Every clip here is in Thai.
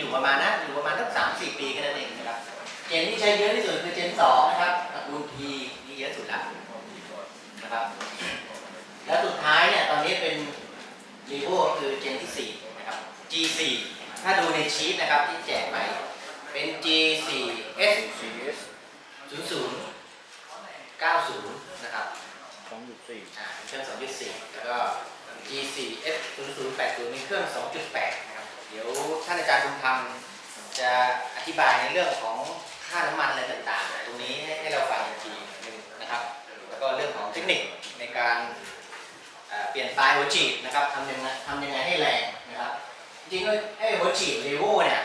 อยู่ประมาณนะอยู่ประมาณสักสามสี่ปีแค่นั้นเองนะครับเจนที่ใช้เยอะที่สุดคือเจนสองนะครับตระกูล P นี่เยอะสุดละนะครับ แล้วสุดท้ายเนี่ยตอนนี้เป็น r e v o ก็คือเจนที่4นะครับ G4 ถ้าดูในชีตนะครับที่แจกไปเป็น G4S 00 90 นะครับสองจุดสี่อ่าเป็นเครื่อง 2.4 แล้วก็ G4S 0080เป็นเครื่อง 2.8นะครับ เดี๋ยวท่านอาจารย์บุญธรรมจะอธิบายในเรื่องของค่าน้ำมันอะไรต่างๆ ตรงนี้ให้ให้เราฟังอีกทีหนึงนะครับ แล้วก็เรื่องของเทคนิคในการเอ่อเปลี่ยนปลายหัวฉีดนะครับทำยังไงทำยังไงให้แรงนะครับจริงๆไอ้หัวฉีดเรโวเนี่ย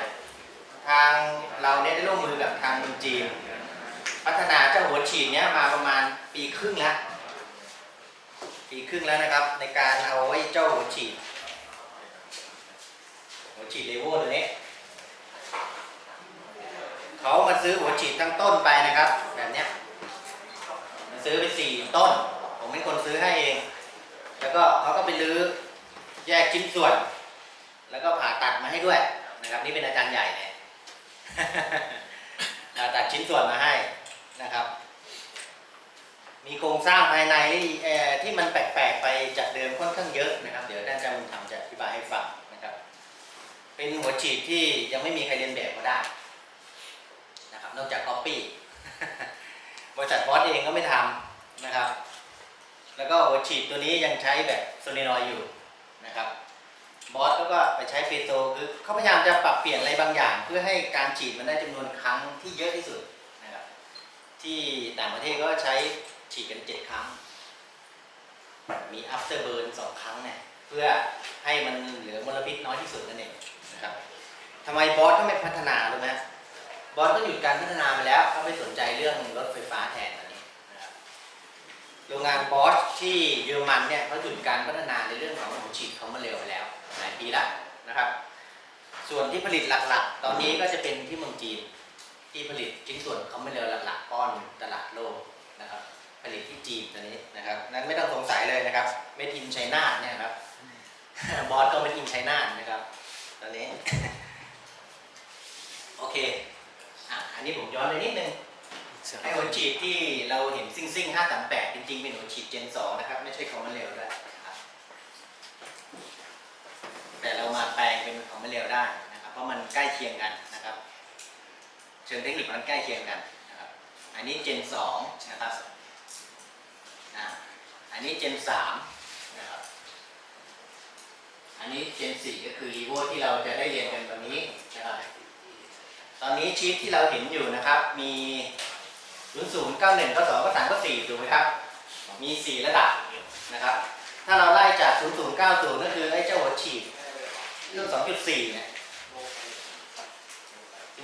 ทางเราเนี่ยได้ร่วมมือกับทางเมืองจีน พัฒนาเจ้าหัวฉีดเนี้ยมาประมาณปีครึ่งแล้ว ปีครึ่งแล้วนะครับ ในการเอาไว้เจ้าหัวฉีด วฉีดเลโวตัวนี้เขามาซื้อหัวฉีดทั้งต้นไปนะครับ แบบเนี้ยมาซื้อไปสี่ต้น ผมเป็นคนซื้อให้เอง แล้วก็เขาก็ไปรื้อแยกชิ้นส่วน แล้วก็ผ่าตัดมาให้ด้วยนะครับ นี่เป็นอาจารย์ใหญ่เนี่ยผ่าตัดชิ้นส่วนมาให้นะครับ มีโครงสร้างภายในที่เอ่อที่มันแปลกๆไป เป็นหัวฉีดที่ยังไม่มีใครเรียนแบบก็ได้นะครับ นอกจาก Copy บริษัทบอสเองก็ไม่ทำนะครับ แล้วก็หัวฉีดตัวนี้ยังใช้แบบโซลินอยอยู่นะครับบอสเขาก็ไปใช้เฟโซคือเขาพยายามจะปรับเปลี่ยนอะไรบางอย่าง เพื่อให้การฉีดมันได้จำนวนครั้งที่เยอะที่สุดนะครับที่ต่างประเทศก็ใช้ฉีดกันเจ็ดครั้ง มี after burn สองครั้งเนี่ยเพื่อให้มันเหลือมลพิษน้อยที่สุดนั่นเอง นะครับทำไมบอสก็ไม่พัฒนารู้ไหมบอสก็หยุดการพัฒนาไปแล้วเขาไม่สนใจเรื่องรถไฟฟ้าแทนตอนนี้นะครับโรงงานบอสที่เยอรมันเนี่ยเขาหยุดการพัฒนาในเรื่องของหัวฉีดคอมมาเร็วไปแล้วหลายปีแล้วนะครับ ส่วนที่ผลิตหลักๆ ตอนนี้ก็จะเป็นที่เมืองจีน ที่ผลิตชิ้นส่วนคอมมาเร็วหลักๆป้อนตลาดโลกนะครับ ผลิตที่จีนตัวนี้นะครับนั้นไม่ต้องสงสัยเลยนะครับเมทินไชน่าเนี่ยครับบอสก็เมทินไชน่านะครับ ตอนนี้ โอเคอะอันนี้ผมย้อนไปนิดนึงไอหัวฉีดที่เราเห็นซิ่งซิ่งห้าสามแปดจริงๆ เป็นหัวฉีดเจนสองนะครับ ไม่ใช่ของมันเร็วด้วยแต่เรามาแปลงเป็นของมันเร็วได้นะครับ เพราะมันใกล้เคียงกันนะครับ เชิงเทคนิคมันใกล้เคียงกันนะครับ อันนี้เจนสองนะครับอันนี้เจนสาม อันนี้เจนสี่ก็คือรีโวที่เราจะได้เรียนกันตอนนี้นะครับตอนนี้ชีทที่เราเห็นอยู่นะครับ มี 0 0 9 1 9 2 9 3 9 4ถูกไหมครับ มี 4 ระดับนะครับ ถ้าเราไล่จาก 0 0 9 0 ก็คือไอ้เจ้าหัวฉีดเรื่อง2.4 เนี่ย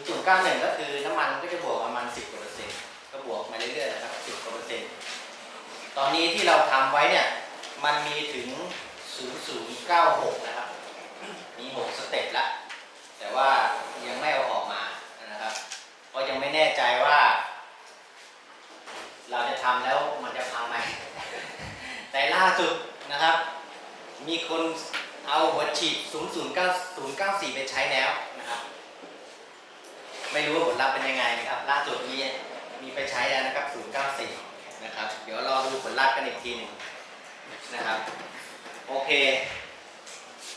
0 0 9 1 ก็คือน้ำมันก็จะบวกประมาณ 10กว่าเปอร์เซ็นต์ก็บวกมาเรื่อยๆนะครับ 10กว่าเปอร์เซ็นต์ตอนนี้ที่เราทำไว้เนี่ย มันมีถึง 0096 นะครับ มี 6 สเต็ปละแต่ว่ายังไม่เอาออกมานะครับเพราะยังไม่แน่ใจว่า เราจะทำแล้วมันจะพังไหม แต่ล่าสุดนะครับ มีคนเอาหัวฉีด 009094 ไปใช้แล้วนะครับ ไม่รู้ว่าผลลัพธ์เป็นยังไงนะครับ ล่าสุดมีมีไปใช้แล้วนะครับ 094 นะครับ เดี๋ยวรอดูผลลัพธ์กันอีกทีหนึ่งนะครับ โอเค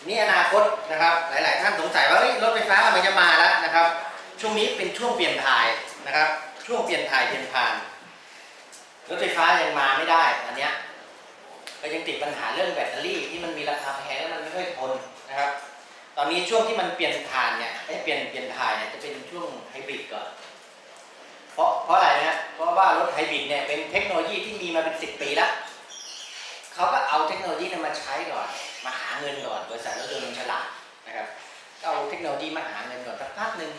นี่อนาคตนะครับหลาย ๆ ท่านสงสัยว่ารถไฟฟ้ามันจะมาแล้วนะครับ ช่วงนี้เป็นช่วงเปลี่ยนถ่ายนะครับ ช่วงเปลี่ยนถ่ายเปลี่ยนผ่านรถไฟฟ้ายังมาไม่ได้อันเนี้ยก็ยังติดปัญหาเรื่องแบตเตอรี่ที่มันมีราคาแพงแล้วมันไม่ค่อยทนนะครับ ตอนนี้ช่วงที่มันเปลี่ยนผ่านเนี่ยไอ้ยเปลี่ยนเปลี่ยนถ่ายเนี่ยจะเป็นช่วงไฮบริดก่อนเพราะเพราะอะไรนะเพราะว่ารถไฮบริดเนี่ยเป็นเทคโนโลยีที่มีมาเป็นสิบปีแล้วเขาก็เอาเทคโนโลยีนั้นมาใช้ก่อน มาหาเงินก่อนบริษัทรถยนต์มันฉลาดนะครับก็เอาเทคโนโลยีมาหาเงินก่อนสักพักหนึ่ง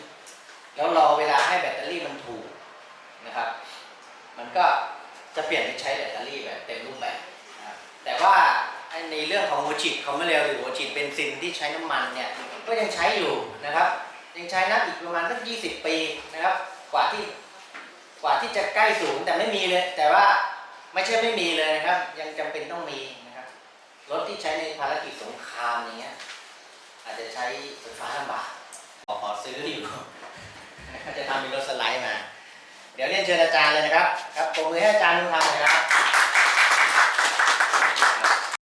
แล้วรอเวลาให้แบตเตอรี่มันถูกนะครับ มันก็จะเปลี่ยนไปใช้แบตเตอรี่แบบเต็มรูปแบบนะครับแต่ว่าในเรื่องของหัวฉีดคอมเมอร์เรลหรือหัวฉีดเบนซินที่ใช้น้ำมันเนี่ยก็ยังใช้อยู่นะครับยังใช้นับอีกประมาณสัก20ปีนะครับ กว่าที่กว่าที่จะใกล้ศูนย์แต่ไม่มีเลย แต่ว่าไม่ใช่ไม่มีเลยนะครับ ยังจำเป็นต้องมี รถที่ใช้ในภารกิจสงครามอย่างเงี้ยอาจจะใช้ไฟฟ้าลำบากขอขอซื้ออยู่ จะทำเป็นรถสไลด์มา เดี๋ยวเรียนเชิญอาจารย์เลยนะครับ ครับผมมือให้อาจารย์ทุกท่านนะครับ